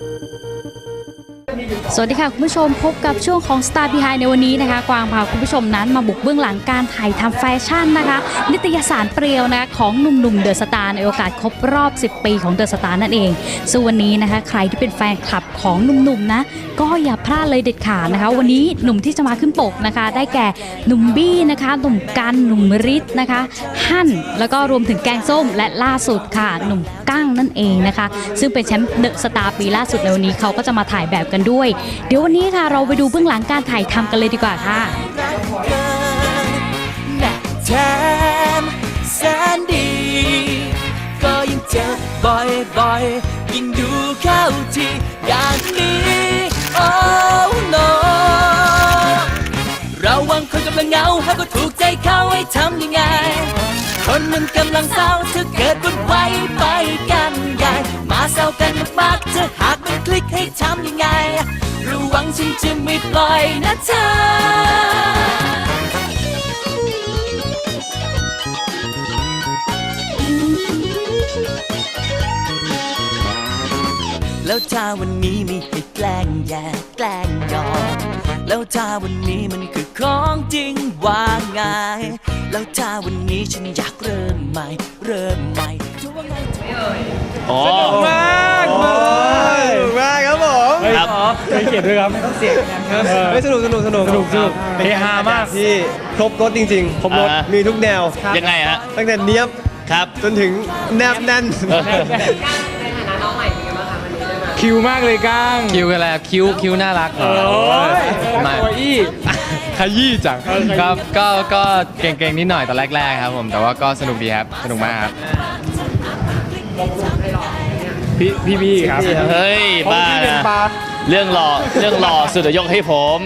Thank you. สวัสดีค่ะ คุณผู้ชมพบกับช่วงของ Star Behind ในวันนี้นะคะ กวางพาคุณผู้ชมนั้นมาบุกเบื้องหลังการถ่ายทำแฟชั่นนะคะ นิตยสารเปรียวนะะของหนุ่มๆเดอะสตาร์ในโอกาสครบรอบ 10 ปีของเดอะสตาร์นั่นเองซึ่งวันนี้นะคะ ใครที่เป็นแฟนคลับของหนุ่มๆนะ ก็อย่าพลาดเลยเด็ดขาดนะคะ วันนี้หนุ่มที่จะมาขึ้นปกนะคะ ได้แก่หนุ่มบี้นะคะหนุ่มกันหนุ่มฤทธิ์นะคะฮั่นแล้วก็รวมถึงแกงส้มและล่าสุดค่ะหนุ่มกั้งนั่นเองนะคะ ซึ่งเป็นแชมป์เดอะสตาร์ปีล่าสุดในวันนี้เขาก็จะมาถ่ายแบบกันด้วย เดี๋ยววันนี้ค่ะเราไปดูเบื้องหลังการถ่ายทำกันเลยดีกว่าค่ะแน่แถมแสนดี ก็ยังเจอบ่อยๆ ยิ่งดูเข้าทีอย่างนี้โอ้ no ราวังคนกำลังเหงาหากก็ถูกใจเขาให้ทำยังไง คนมันกำลังเศร้าถ้าเกิดวุ่นวายไปกันใหญ่มาเศร้ากันมากๆถ้าหาก ให้ทำยังไง ระวังฉันจะไม่ปล่อยนะเธอแล้วถ้าวันนี้มีให้แกล้งแย่แกล้งหยอกแล้วถ้าวันนี้มันคือของจริงว่าไงแล้วถ้าวันนี้ฉันอยากเริ่มใหม่ เริ่มใหม่จะว่าไงจะว่าไงอ๋อมาก ดด้วยครับ ต้องเสียงไม่สนุกสนุกสนุกสนุกสนุกเฮฮามาก ที่ครบรถจริงๆครบรถ อ่ามี มีทุกแนว ยังไงฮะตั้งแต่เนี้ยบครับ จนถึงแนบแน่นคิวมากเลยก้างคิวกันแล้วคิวคิวน่ารักโอ้ยไม่ตัวอี้ขยี้จังก็ก็ก็เก่งๆนิดหน่อยตอนแรกๆครับผมแต่ว่าก็สนุกดีครับ สนุกมากครับ พี่พี่บี้ครับเฮ้ยบ้าพี่เป็นนะปลาเรื่องหล่อเรื่องหล่อสุดเดี๋ยวยกให้ผม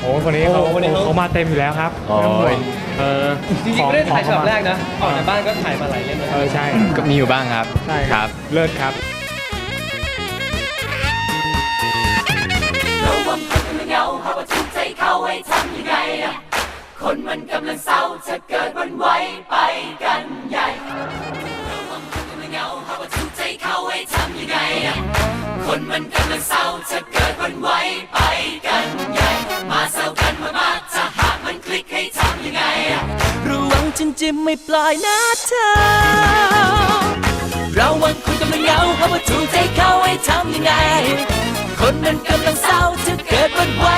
โอ้คนนี้เขาเขามาเต็มอยู่แล้วครับโอ้ยไม่ต้องห่วงเออจริงๆไม่ได้ถ่ายฉากแรกนะออกจากบ้านก็ถ่ายมาหลายเล่มเลยเออใช่ก็มีอยู่บ้างครับใช่ครับเลิศครับระวังคนกำลังเหงาหากว่าถูกใจเขาให้ทำยังไงอะคนมันกำลังเศร้าถ้าเกิดวันไหว ฉันจะไม่ปล่อยนะเธอ เราวังคนกำลังเหงาเพราะว่าถูกใจเขาให้ทำยังไง คนมันกำลังเศร้าถ้าเกิดวันว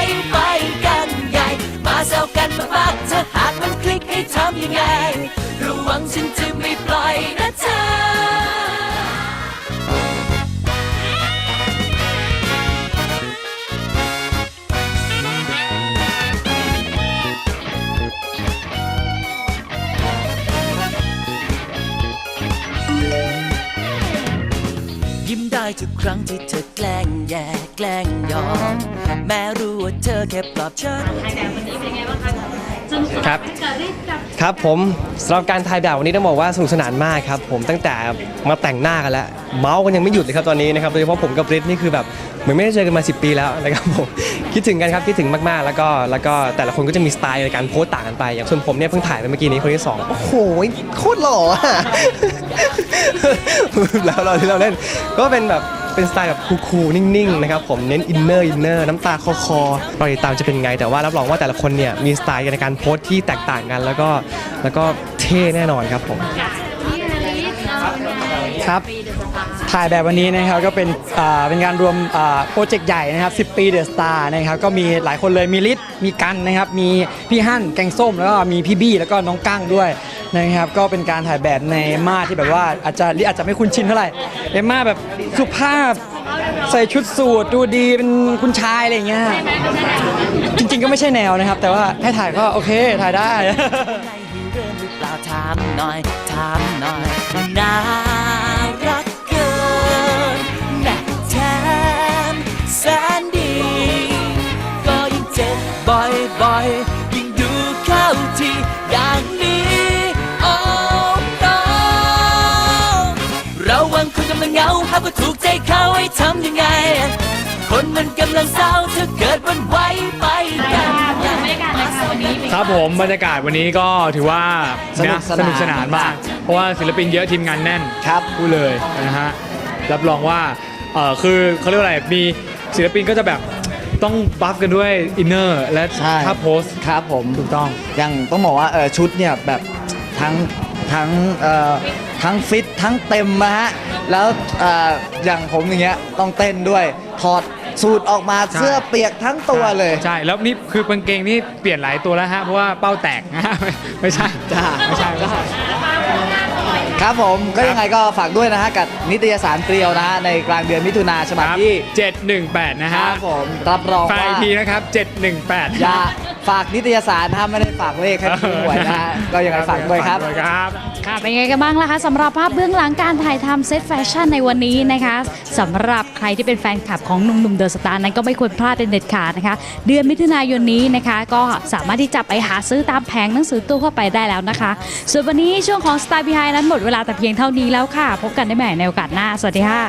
ทุกครั้งที่เธอแกล้งแย่แกล้งหยอกแม้รู้ว่าเธอแค่ปลอบฉัน ครับ ครับผมสำหรับการถ่ายแบบวันนี้ต้องบอกว่าสนุกสนานมากครับ ผมตั้งแต่มาแต่งหน้ากันแล้ว เมาส์กันยังไม่หยุดเลยครับตอนนี้นะครับโดยเฉพาะผมกับฤทธิ์นี่คือแบบ เหมือนไม่ได้เจอกันมา 10 ปีแล้วนะครับผม คิดถึงกันครับคิดถึงมากๆ แล้วก็แล้วก็แต่ละคนก็จะมีสไตล์ในการโพสต์ต่างกันไป อย่างส่วนผมเนี่ยเพิ่งถ่ายไปเมื่อกี้นี้คนที่สองโอ้โหโคตรหล่ออะ แล้วเราที่เราเล่นก็เป็นแบบเป็นสไตล์แบบคูลๆนิ่งๆนะครับผมเน้นอินเนอร์อินเนอร์น้ำตาคอคอๆรอติดตามจะเป็นไง แต่ว่ารับรองว่าแต่ละคนเนี่ยมีสไตล์ในการโพสต์ที่แตกต่างกัน แล้วก็แล้วก็เท่แน่นอนครับผม ครับ ถ่ายแบบวันนี้นะครับก็เป็นเป็นการรวมโปรเจกต์ใหญ่นะครับ 10 ปีเดอะสตาร์นะครับก็มีหลายคนเลยมีลิศมีกันนะครับมีพี่ฮั่นแกงส้มแล้วก็มีพี่บี้แล้วก็น้องกั้งด้วยนะครับก็เป็นการถ่ายแบบในมาที่แบบว่าอาจจะลิอาจจะไม่คุ้นชินเท่าไหร่เอมมาแบบสุภาพใส่ชุดสูทดูดีเป็นคุณชายอะไรอย่างเงี้ยจริง ๆ ก็ไม่ใช่แนวนะครับ แต่ว่าให้ถ่ายก็โอเคถ่ายได้ถามหน่อยถามหน่อยนา อย่างนี้ โอ้ no เราวังคุณกำลังเหงาหากว่าถูกใจเขาให้ทำยังไง คนมันกำลังเศร้าถ้าเกิดวันไหวไปกันใหญ่ครับผมบรรยากาศวันนี้ก็ถือว่าสนุกสนาน สนุกสนานมาก เพราะว่าศิลปินเยอะทีมงานแน่นครับ พูดเลยนะฮะรับรองว่าเออคือเขาเรียกว่าอะไรมีศิลปินก็จะแบบ ต้องบัฟกันด้วยอินเนอร์และใช่ถ้าโพสต์ครับผม ถูกต้อง อย่างต้องบอกว่าเออชุดเนี่ยแบบทั้งทั้งเอ่อทั้งฟิตทั้งเต็มนะฮะแล้วเอ่ออย่างผมอย่างเงี้ยต้องเต้นด้วยถอดสูตรออกมาใช่ เสื้อเปียกทั้งตัวเลย ใช่แล้วนี่คือกางเกงนี่เปลี่ยนหลายตัวแล้วฮะเพราะว่าเป้าแตกนะฮะไม่ไม่ใช่จ้า ไม่ใช่ไม่ใช่ค รับผมก็ยังไงก็ฝากด้วยนะฮะกับนิตยสารเกลียวนะฮะในกลางเดือนมิถุนาฉคบับรับที่718 นะคฮะรับผมรับรองฝากว่าอีกทีนะครับ 718 อย่า ฝากนิตยสารนะฮะไม่ได้ฝากเลขให้ผู้หวยนะฮะก็ยังไงฝากด้วยครับ ฝากด้วยครับ ค่ะเป็นไงกันบ้างล่ะคะสำหรับภาพเบื้องหลังการถ่ายทำเซตแฟชั่นในวันนี้นะคะสำหรับใครที่เป็นแฟนคลับของหนุ่มๆเดอะสตาร์นั้นก็ไม่ควรพลาดเป็นเด็ดขาดนะคะ เดือนมิถุนายนนี้นะคะ ก็สามารถที่จะไปหาซื้อตามแผงหนังสือตู้เข้าไปได้แล้วนะคะ ส่วนวันนี้ช่วงของ Star Behind นั้นหมดเวลาแต่เพียงเท่านี้แล้วค่ะ พบกันได้ใหม่ในโอกาสหน้าสวัสดีค่ะ